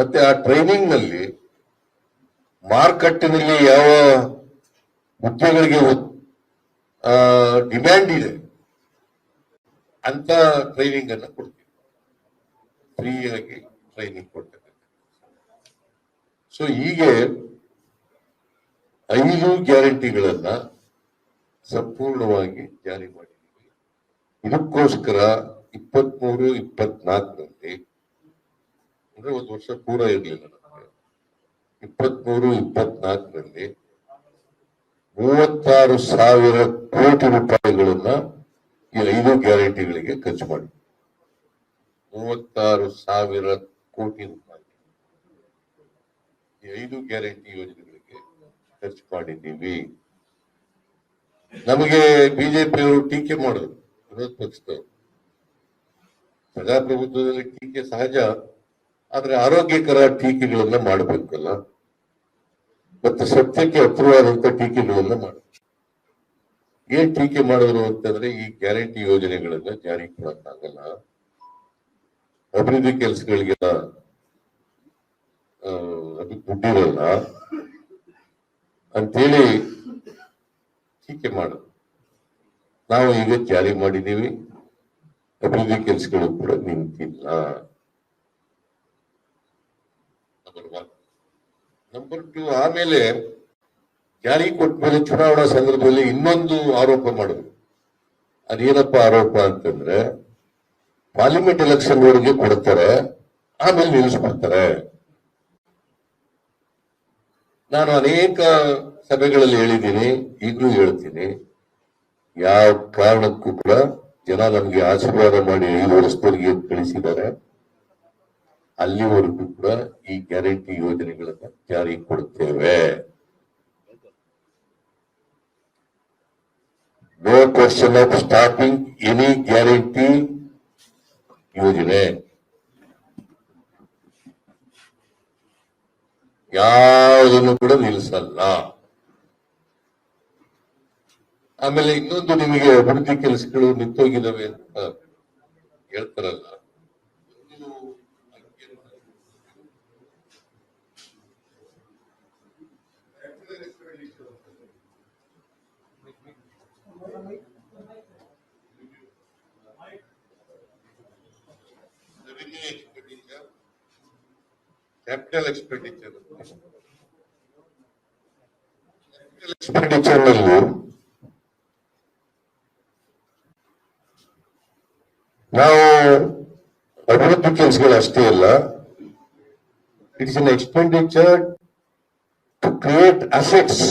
ಮತ್ತೆ ಆ ಟ್ರೈನಿಂಗ್ನಲ್ಲಿ ಮಾರುಕಟ್ಟೆನಲ್ಲಿ ಯಾವ ಹುದ್ದೆಗಳಿಗೆ ಡಿಮ್ಯಾಂಡ್ ಇದೆ, ಅಂತ ಟ್ರೈನಿಂಗ್ ಅನ್ನ ಕೊಡ್ತೀವಿ. ಫ್ರೀಯಾಗಿ ಟ್ರೈನಿಂಗ್ ಕೊಡ್ತಕ್ಕಂಥ ಸೊ ಹೀಗೆ ಐದು ಗ್ಯಾರಂಟಿಗಳನ್ನ ಸಂಪೂರ್ಣವಾಗಿ ಜಾರಿ ಮಾಡಿದ್ದೀವಿ. ಇದಕ್ಕೋಸ್ಕರ ಇಪ್ಪತ್ಮೂರು ಇಪ್ಪತ್ನಾಲ್ಕರಲ್ಲಿ ಅಂದ್ರೆ ಒಂದು ವರ್ಷ ಪೂರ ಇರಲಿಲ್ಲ ನಮಗೆ. ಇಪ್ಪತ್ಮೂರು, ಇಪ್ಪತ್ನಾಲ್ಕರಲ್ಲಿ ಮೂವತ್ತಾರು ಸಾವಿರ ಕೋಟಿ ರೂಪಾಯಿಗಳನ್ನ ಈ ಐದು ಗ್ಯಾರಂಟಿಗಳಿಗೆ ಖರ್ಚು ಮಾಡಿ ಮೂವತ್ತಾರು ಸಾವಿರ ಕೋಟಿ ರೂಪಾಯಿ. ಈ ಐದು ಗ್ಯಾರಂಟಿ ಯೋಜನೆಗಳಿಗೆ ಖರ್ಚು ಮಾಡಿದ್ದೀವಿ. ನಮಗೆ ಬಿಜೆಪಿಯವರು ಟೀಕೆ ಮಾಡಿದ್ರು, ವಿರೋಧ ಪಕ್ಷದವರು. ಪ್ರಜಾಪ್ರಭುತ್ವದಲ್ಲಿ ಟೀಕೆ ಸಹಜ. ಆದ್ರೆ ಆರೋಗ್ಯಕರ ಟೀಕೆಗಳನ್ನ ಮಾಡಬೇಕಲ್ಲ. ಮತ್ತೆ ಸತ್ಯಕ್ಕೆ ಹತ್ತಿರವಾದಂತ ಟೀಕೆಗಳನ್ನ ಮಾಡಬೇಕು. ಏನ್ ಟೀಕೆ ಮಾಡಿದ್ರು ಅಂತಂದ್ರೆ ಈ ಗ್ಯಾರಂಟಿ ಯೋಜನೆಗಳನ್ನ ಜಾರಿ ಕೊಡಕ್ಕಾಗಲ್ಲ. ಅಭಿವೃದ್ಧಿ ಕೆಲಸಗಳಿಗೆಲ್ಲ ದುಡ್ಡಿರಲ್ಲ. ಅಂತೇಳಿ ಟೀಕೆ ಮಾಡ ನಾವು ಈಗ ಜಾರಿ ಮಾಡಿದ್ದೀವಿ. ಅಭಿವೃದ್ಧಿ ಕೆಲಸಗಳು ಕೂಡ ನಿಂತಿಲ್ಲ. ನಂಬರ್ ಒನ್ ನಂಬರ್ ಟು ಆಮೇಲೆ ಜಾರಿ ಕೊಟ್ಟ ಮೇಲೆ ಚುನಾವಣಾ ಸಂದರ್ಭದಲ್ಲಿ ಇನ್ನೊಂದು ಆರೋಪ ಮಾಡಿದ್ರು. ಅದೇನಪ್ಪ ಆರೋಪ ಅಂತಂದ್ರೆ ಪಾರ್ಲಿಮೆಂಟ್ ಎಲೆಕ್ಷನ್ ವರೆಗೆ ಕೊಡ್ತಾರೆ, ಆಮೇಲೆ ನಿಲ್ಲಿಸ್ಬಿಡ್ತಾರೆ. ನಾನು ಅನೇಕ ಸಭೆಗಳಲ್ಲಿ ಹೇಳಿದ್ದೀನಿ, ಈಗಲೂ ಹೇಳ್ತೀನಿ. ಯಾವ ಕಾರಣಕ್ಕೂ ಕೂಡ ಜನ ನಮ್ಗೆ ಆಶೀರ್ವಾದ ಮಾಡಿ ಐದು ವರ್ಷದವರೆಗೆ ಕಳಿಸಿದ್ದಾರೆ ಅಲ್ಲಿವರೆಗೂ ಕೂಡ ಈ ಗ್ಯಾರಂಟಿ ಯೋಜನೆಗಳನ್ನು ಜಾರಿ ಕೊಡುತ್ತೇವೆ no question of stopping any guarantee ಯೋಜನೆ. ಯಾವುದನ್ನು ಕೂಡ ನಿಲ್ಲಿಸಲ್ಲ. ಆಮೇಲೆ ಇನ್ನೊಂದು ನಿಮಗೆ ಅಭಿವೃದ್ಧಿ ಕೆಲಸಗಳು ನಿಂತೋಗಿದ್ದಾವೆ ಅಂತ ಹೇಳ್ತಾರಲ್ಲ. ಕ್ಯಾಪಿಟಲ್ ಎಕ್ಸ್ಪೆಂಡಿಚರ್ ಎಕ್ಸ್ಪೆಂಡಿಚರ್ ನಲ್ಲಿ ನಾವು ಅಭಿವೃದ್ಧಿ ಕೆಲಸಗಳು ಅಷ್ಟೇ ಅಲ್ಲ it's an expenditure to create assets